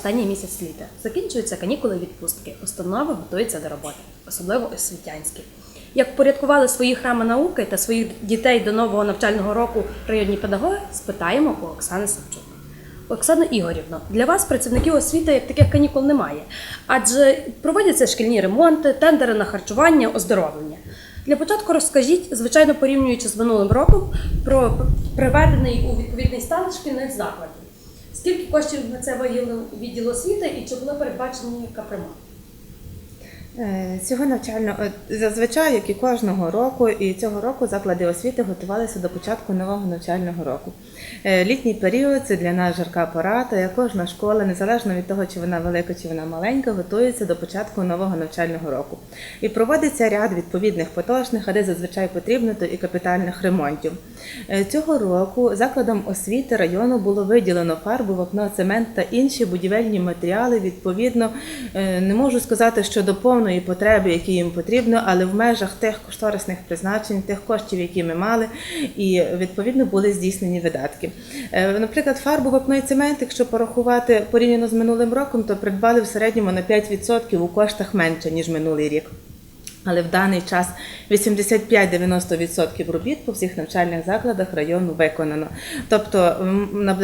Останній місяць літа. Закінчуються канікули відпустки. Установи готуються до роботи, особливо освітянські. Як порядкували свої храми науки та своїх дітей до нового навчального року районні педагоги, спитаємо у Оксани Савчук. Оксано Ігорівно, для вас, працівників освіти, таких канікул немає, адже проводяться шкільні ремонти, тендери на харчування, оздоровлення. Для початку розкажіть, звичайно, порівнюючи з минулим роком, про приведений у відповідний стан шкільних закладів. Скільки коштів на це виділив відділ освіти і чи були передбачені капремонти? Е, Цього навчального е, зазвичай, як і кожного року, і цього року заклади освіти готувалися до початку нового навчального року. Е, Літній період це для нас жарка пора, та кожна школа, незалежно від того, чи вона велика, чи вона маленька, готується до початку нового навчального року. І проводиться ряд відповідних поточних, а де зазвичай потрібно, то і капітальних ремонтів. Цього року закладам освіти району було виділено фарбу, вапно, цемент та інші будівельні матеріали. Відповідно, не можу сказати, що до повної потреби, які їм потрібно, але в межах тих кошторисних призначень, тих коштів, які ми мали, і відповідно були здійснені видатки. Е, Наприклад, фарбу, вапно цемент, якщо порахувати порівняно з минулим роком, то придбали в середньому на 5% у коштах менше ніж минулий рік. Але в даний час 85-90% робіт по всіх навчальних закладах району виконано. Тобто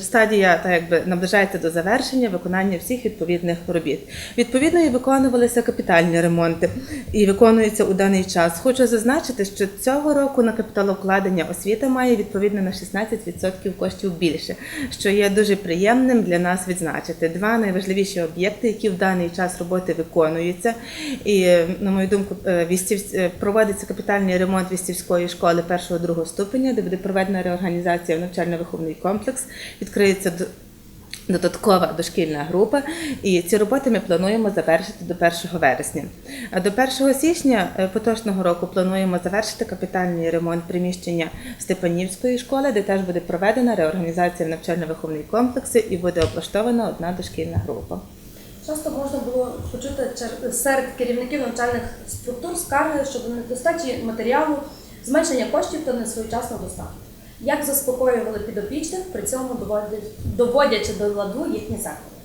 стадія так якби наближається до завершення виконання всіх відповідних робіт. Відповідно, і виконувалися капітальні ремонти і виконуються у даний час. Хочу зазначити, що цього року на капіталовкладення освіта має відповідно на 16% коштів більше, що є дуже приємним для нас відзначити. Два найважливіші об'єкти, які в даний час роботи виконуються, і на мою думку, е, Вістів- е, проводиться капітальний ремонт Вістівської школи першого другого ступеня, де буде проведена реорганізація в навчально-виховний комплекс. Відкриється додаткова дошкільна група, і ці роботи ми плануємо завершити до 1 вересня. До 1 січня е, поточного року плануємо завершити капітальний ремонт приміщення Степанівської школи, де теж буде проведена реорганізація в навчально-виховний комплекс і буде облаштована одна дошкільна група. Часто можна було почути серед керівників навчальних структур скарги щодо недостачі матеріалу, зменшення коштів та несвоєчасного доставки. Як заспокоювали підопічних, при цьому доводячи до ладу їхні заклади?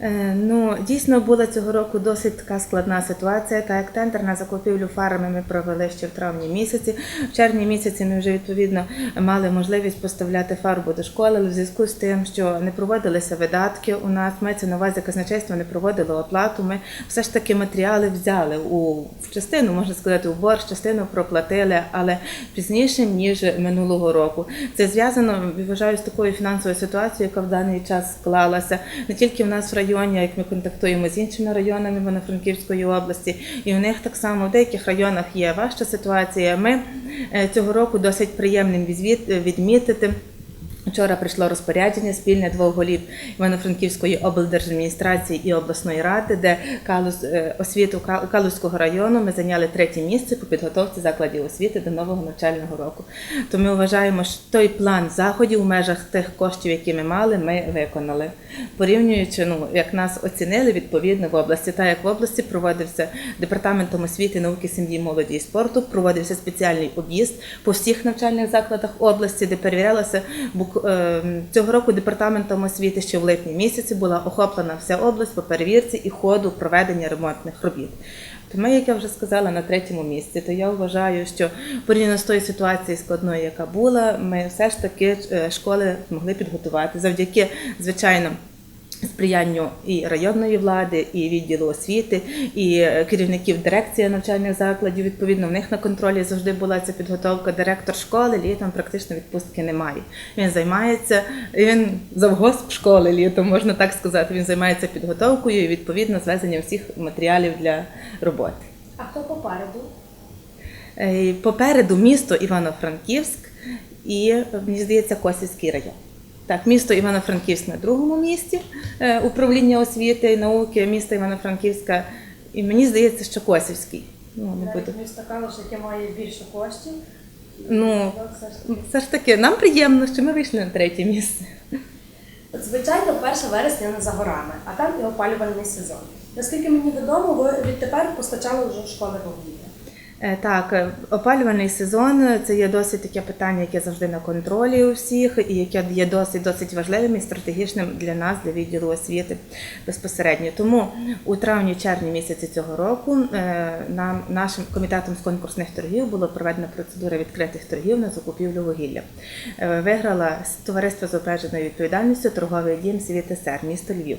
Е, Ну, дійсно була цього року досить така складна ситуація. Так як тендер на закупівлю фарами ми провели ще в травні місяці. В червні місяці ми вже відповідно мали можливість поставляти фарбу до школи, але в зв'язку з тим, що не проводилися видатки у нас, мається на увазі казначейство не проводило оплату. Ми все ж таки матеріали взяли у частину, можна сказати, у борг, частину проплатили, але пізніше ніж минулого року. Це зв'язано, вважаю, з такою фінансовою ситуацією, яка в даний час склалася не тільки в нас в районі, як ми контактуємо з іншими районами Івано-Франківської області, і у них так само в деяких районах є важча ситуація. Ми е, цього року досить приємним відмітити. Вчора прийшло розпорядження спільне двох голів Івано-Франківської облдержадміністрації і обласної ради, де е, освіту Ка- Калузького району ми зайняли третє місце по підготовці закладів освіти до нового навчального року. То ми вважаємо, що той план заходів у межах тих коштів, які ми мали, ми виконали. Порівнюючи, ну як нас оцінили відповідно в області, так як в області проводився департаментом освіти, науки, сім'ї, молоді і спорту, проводився спеціальний об'їзд по всіх навчальних закладах області, де перевірялося бук- е, цього року департаментом освіти, що в липні місяці була охоплена вся область по перевірці і ходу проведення ремонтних робіт. То ми, як я вже сказала, на третьому місці. То я вважаю, що порівняно з тою ситуацією складною, яка була, ми все ж таки е, школи змогли підготувати завдяки, звичайно. Сприянню і районної влади, і відділу освіти, і е, керівників дирекції навчальних закладів. Відповідно, в них на контролі завжди була ця підготовка. Директор школи літом практично відпустки немає. Він займається, він завгосп школи літом, можна так сказати. Він займається підготовкою і відповідно звезенням всіх матеріалів для роботи. А хто попереду? Е, Попереду місто Івано-Франківськ і, мені здається, Косівський район. Так, місто Івано-Франківськ на другому місці е, управління освіти і науки міста Івано-Франківська. І мені здається, що Косівський. Ну, не буду. Місто Калуш, яке має більше коштів. Ну, все ж таки. все ж таки, нам приємно, що ми вийшли на третє місце. Звичайно, 1 вересня не за горами, а там і опалювальний сезон. Наскільки мені відомо, ви відтепер постачали вже в школи вугілля. Е, Так, е, опалювальний сезон е, це є досить таке питання, яке завжди на контролі у всіх, і яке є досить досить важливим і стратегічним для нас, для відділу освіти безпосередньо. Тому у травні-червні місяці цього року нам нашим комітетом з конкурсних торгів було проведена процедура відкритих торгів на закупівлю вугілля. Виграла товариство з обмеженою відповідальністю торговий дім «Світ-СР» місто Львів.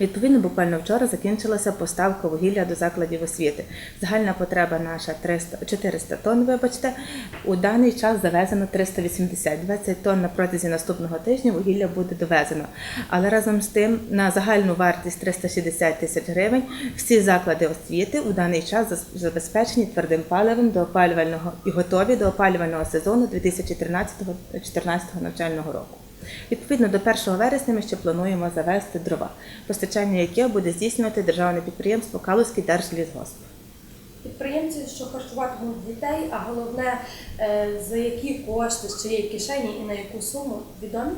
Відповідно, буквально вчора закінчилася поставка вугілля до закладів освіти. Загальна потреба наша 300, 400 тонн, вибачте. У даний час завезено 380. 20 тонн на протязі наступного тижня вугілля буде довезено. Але разом з тим на загальну вартість 360 тисяч гривень всі заклади освіти у даний час забезпечені твердим паливом до опалювального і готові до опалювального сезону 2013-2014 навчального року. Відповідно до 1 вересня ми ще плануємо завести дрова, постачання яких буде здійснювати державне підприємство Калузький держлісгосп. Підприємці, що харчуватимуть дітей, а головне, е, за які кошти, з чиєї кишені і на яку суму відомі?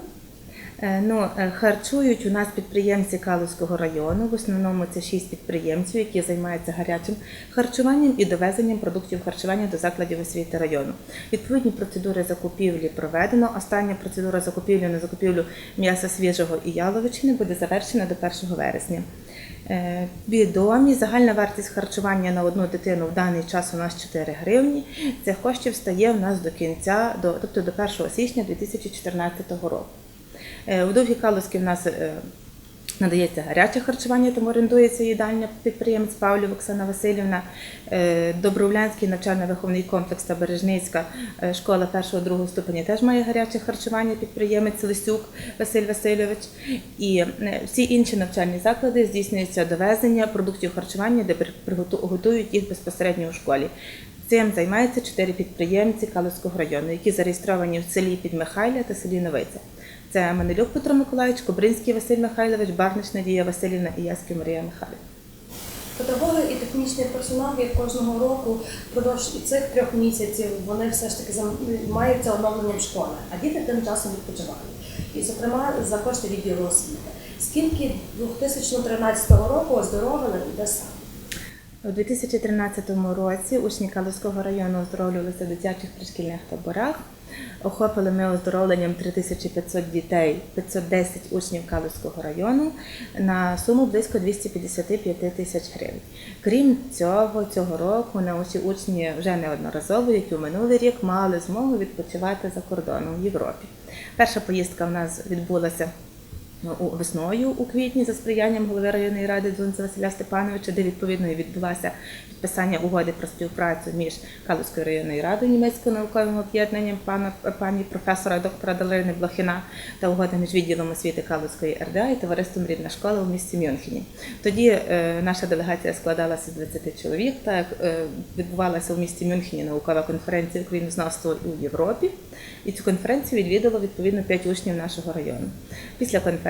Е, Ну, е, харчують у нас підприємці Калузького району. В основному це шість підприємців, які займаються гарячим харчуванням і довезенням продуктів харчування до закладів освіти району. Відповідні процедури закупівлі проведено. Остання процедура закупівлі на закупівлю м'яса свіжого і яловичини буде завершена до 1 вересня. Е, Відомі загальна вартість харчування на одну дитину в даний час у нас 4 гривні. Цих коштів стає в нас до кінця, до, тобто до 1 січня 2014 року. Е, У Довгій Калузькій в нас е, надається гаряче харчування, тому орендується їдальня підприємець Павлів Оксана Васильівна, Е, Добровлянський навчально-виховний комплекс та Бережницька школа першого-другого ступеня теж має гаряче харчування, підприємець Лисюк Василь Васильович. І всі інші навчальні заклади здійснюється довезення продуктів харчування, де готують їх безпосередньо у школі. Цим займаються чотири підприємці Калузького району, які зареєстровані в селі Підмихайля та селі Новиця. Це Манилюк Петро Миколаївич, Кобринський Василь Михайлович, Барнич Надія Васильівна і Яськів Марія Михайлівна. Педагоги і технічний персонал, як кожного року, впродовж цих трьох місяців вони все ж таки займаються оновленням школи, а діти тим часом відпочивають. І, зокрема, за кошти відділу освіти. Скільки 2013 року оздоровили і де саме? У 2013 році учні Калузького району оздоровлювалися в дитячих пришкільних таборах. Охопили ми оздоровленням 3500 дітей, 510 учнів Калузького району на суму близько 255 тисяч гривень. Крім цього, цього року наші учні вже неодноразово, як і у минулий рік, мали змогу відпочивати за кордоном в Європі. Перша поїздка в нас відбулася весною у квітні за сприянням голови районної ради Дзунця Василя Степановича, де відповідно відбулося підписання угоди про співпрацю між Калузькою районною радою німецьким науковим об'єднанням пана пані професора доктора Далини Блохіна та угода між відділом освіти Калузької РДА і товариством Рідна школа у місті Мюнхені. Тоді е, наша делегація складалася з 20 чоловік. Так е, відбувалася у місті Мюнхені наукова конференція українознавства у Європі. І цю конференцію відвідало відповідно п'ять учнів нашого району. Після конференції,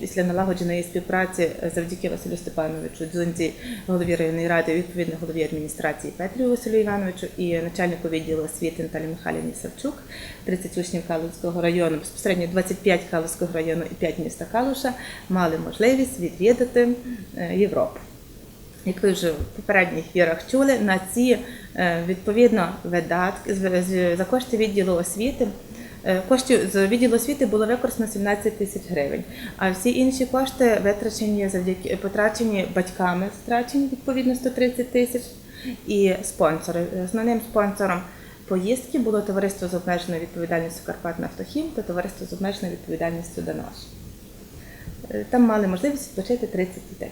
після налагодженої співпраці е, завдяки Василю Степановичу Дзунці, голові районної ради, відповідно голові адміністрації Петрію Василю Івановичу і начальнику відділу освіти Наталі Михайлівні Савчук, 30 учнів Калузького району, безпосередньо 25 Калузького району і 5 міста Калуша мали можливість відвідати е, Європу. Як ви вже в попередніх вірах чули, на ці е, відповідно видатки за кошти відділу освіти. Е, Коштів з відділу освіти було використано 17 тисяч гривень, а всі інші кошти витрачені завдяки потрачені батьками, страчені відповідно 130 тисяч і спонсори. Основним спонсором поїздки було товариство з обмеженою відповідальністю Карпат Нафтохім та товариство з обмеженою відповідальністю Данош. Е, Там мали можливість відпочити 30 дітей.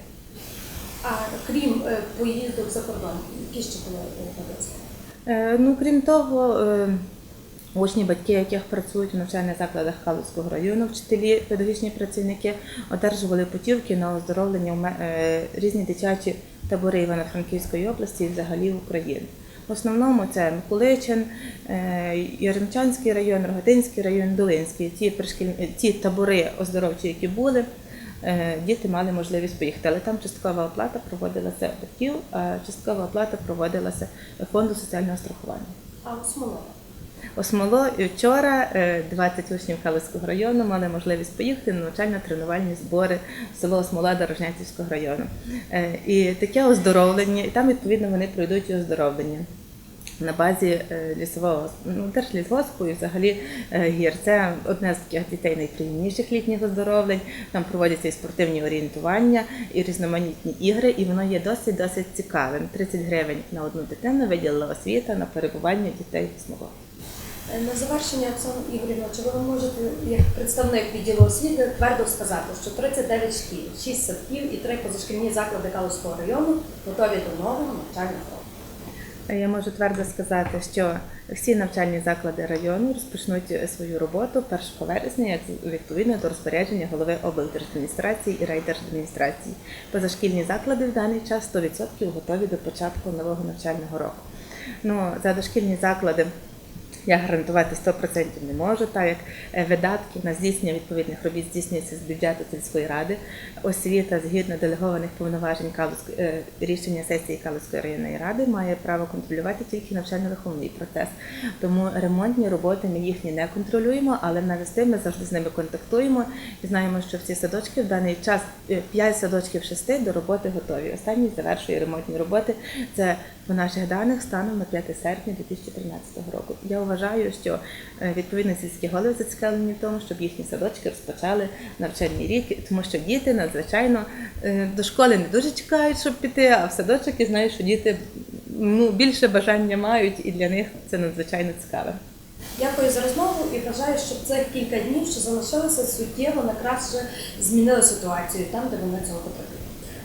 А крім е, поїздок за кордон, які ще були Ну, крім того, учні, батьки, яких працюють в навчальних закладах Калузького району, вчителі, педагогічні працівники, одержували путівки на оздоровлення в е, різні дитячі табори Івано-Франківської області і взагалі в Україні. В основному це Миколичин, е, Яремчанський район, Рогатинський район, Долинський. Ті, пришкільні, ті табори оздоровчі, які були, е, діти мали можливість поїхати. Але там часткова оплата проводилася батьків, а часткова оплата проводилася фонду соціального страхування. А от Смолова? Осмоло і вчора е, 20 учнів Калицького району мали можливість поїхати на навчально-тренувальні збори в село Осмола Дорожнятівського району. Е, І таке оздоровлення, і там відповідно вони пройдуть і оздоровлення. На базі е, лісового ну, держлісгоспу і взагалі е, гір. Це одне з таких дітей найприємніших літніх оздоровлень. Там проводяться і спортивні орієнтування, і різноманітні ігри, і воно є досить досить цікавим. 30 гривень на одну дитину виділила освіта на перебування дітей в СМО. Е, На завершення, Оксана Ігорівна, чи ви можете, як представник відділу освіти, твердо сказати, що 39 шкіл, 6 садків і 3 позашкільні заклади Калузького району готові до нового навчального року? Я можу твердо сказати, що всі навчальні заклади району розпочнуть свою роботу 1 вересня, як відповідно до розпорядження голови облдержадміністрації і райдержадміністрації. Позашкільні заклади в даний час 100% готові до початку нового навчального року. Ну, за дошкільні заклади я гарантувати 100% не можу, так як е, видатки на здійснення відповідних робіт здійснюються з бюджету сільської ради. Освіта згідно делегованих повноважень е, рішення сесії Калузької районної ради має право контролювати тільки навчально-виховний процес. Тому ремонтні роботи ми їхні не контролюємо, але навести ми завжди з ними контактуємо і знаємо, що всі садочки в даний час 5 садочків 6 до роботи готові. Останній завершує ремонтні роботи. Це по наших даних станом на 5 серпня 2013 року. Я вважаю, що е, відповідно сільські голови зацікавлені в тому, щоб їхні садочки розпочали навчальний рік, тому що діти надзвичайно е, до школи не дуже чекають, щоб піти, а в садочок і знають, що діти ну, більше бажання мають, і для них це надзвичайно цікаве. Дякую за розмову і бажаю, щоб цих кілька днів, що залишилося, суттєво на краще змінили ситуацію там, де вони цього потребують.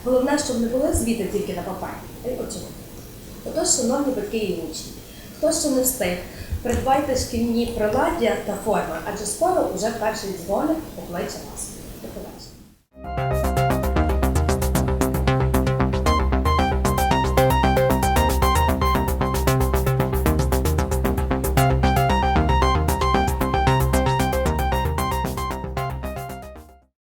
Головне, щоб не були звіти тільки на папері, а й очевидно. Отож, шановні батьки і учні, хто ще не встиг, придбайте шкільні приладдя та форми, адже скоро уже перший дзвоник покличе вас.